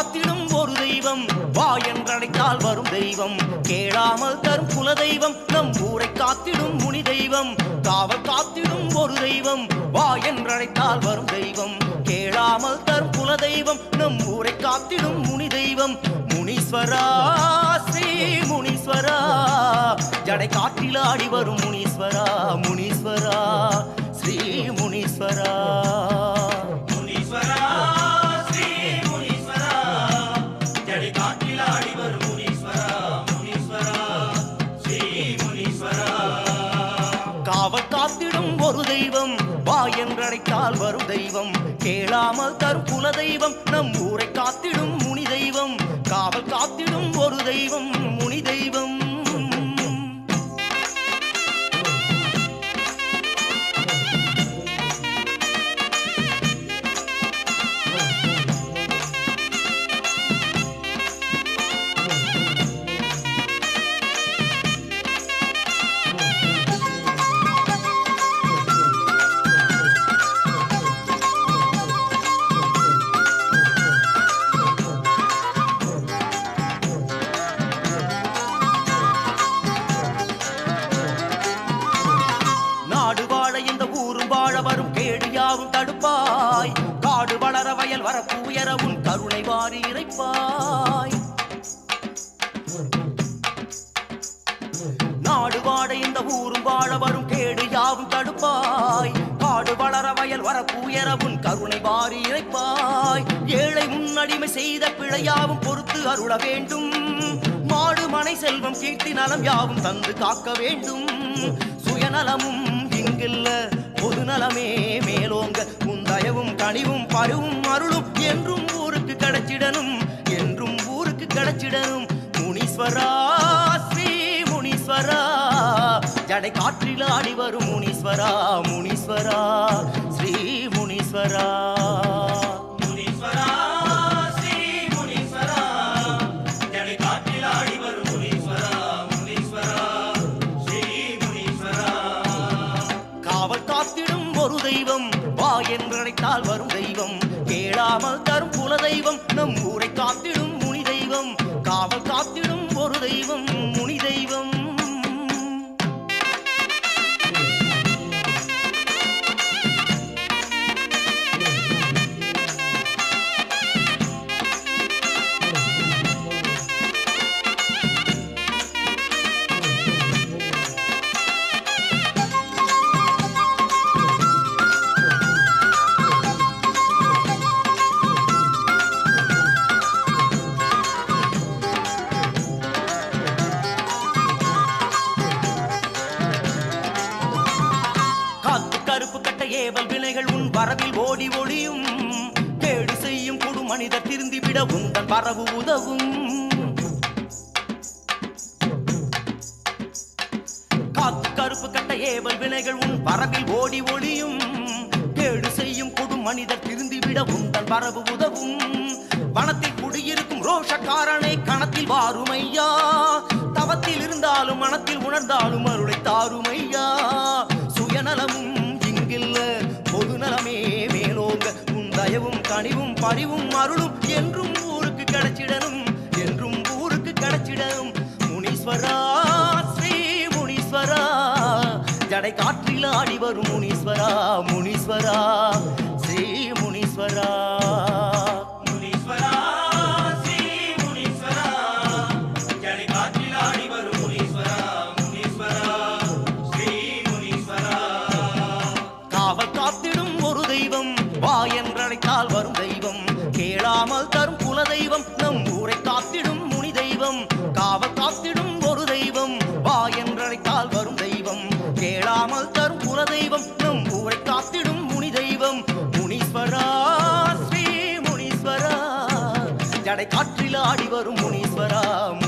காத்திடும் ஒரு தெய்வம். வா என்றழைத்தால் வரும் தெய்வம். கேளாமல் தரும் குல தெய்வம் நம் ஊரை காத்திடும் முனி தெய்வம். காவல் காத்திடும் ஒரு தெய்வம். வா என்றழைத்தால் வரும் தெய்வம். கேளாமல் தரும் குல தெய்வம் நம் ஊரை காத்திடும் முனி தெய்வம். முனீஸ்வரா ஸ்ரீ முனீஸ்வரா. ஜடை காட்டில் ஆடி வரும் முனீஸ்வரா. முனீஸ்வரா ஸ்ரீ முனீஸ்வரா. ஒரு தெய்வம் வா என்றழைத்தால் வரும் தெய்வம் கேளாமல் தரும் குல தெய்வம் நம் ஊரை காத்திடும் முனி தெய்வம் காவல் காத்திடும் ஒரு தெய்வம். வயல் உயரவும் கருணை வாரி இறைப்பாய். நாடு வாட இந்த ஊரும் வாழ வரும் கேடு யாவும் தடுப்பாய். காடு வளர வயல் வரப்பு உயரவும் கருணை வாரி இறைப்பாய். ஏழை முன்னடிமை செய்த பிழையாவும் பொறுத்து அருள வேண்டும். மாடு மனை செல்வம் கீர்த்தி நலம் யாவும் தந்து காக்க வேண்டும். சுயநலமும் இங்கில்ல பொது நலமே மேலோங்க கனிவும் பருவும் அருளும் என்றும் ஊருக்கு கிடைச்சிடணும் என்றும் ஊருக்கு கிடைச்சிடணும். முனீஸ்வரா ஸ்ரீ முனீஸ்வரா. ஜடை காற்றில் ஆடி வரும் முனீஸ்வரா முனீஸ்வரா ஸ்ரீ முனீஸ்வரா. முனீஸ்வரா தெய்வம். நம் ஊரை காத்திடும் முனி தெய்வம் காவல் காத்திடும் ஒரு தெய்வம். முனி உன் ஓடி ஒளியும். கேடு செய்யும் குடு மனிதர் திருந்திவிட உந்தன் பரவு உதவும். காத்து கருப்பு கட்ட ஏவல் வினைகள் உன் பரவில் ஓடி ஒளியும். கேடு செய்யும் கொடு மனிதர் திருந்திவிட உந்தன் பரவு உதவும். வனத்தில் குடியிருக்கும் ரோஷக்காரனை கணத்தில் வாருமையா. தவத்தில் இருந்தாலும் மனத்தில் உணர்ந்தாலும் அருளை தாருமையா. பரிவும் அருளும் என்றும் ஊருக்கு கிடைச்சிடணும் என்றும் ஊருக்கு கிடைச்சிடணும். முனீஸ்வரா ஸ்ரீ முனீஸ்வரா. ஜடை காற்றில் ஆடி வரும் முனீஸ்வரா முனீஸ்வரா முனீஸ்வரா. தெய்வம். காவ காத்திடும் ஒரு தெய்வம். வா என்றழைத்தால் வரும் தெய்வம். கேளாமல் தரும் குல தெய்வம் நம் ஊரை காத்திடும் முனி தெய்வம். முனீஸ்வரா ஸ்ரீ முனீஸ்வரா. ஜடை காற்றில் ஆடி வரும் முனீஸ்வரா.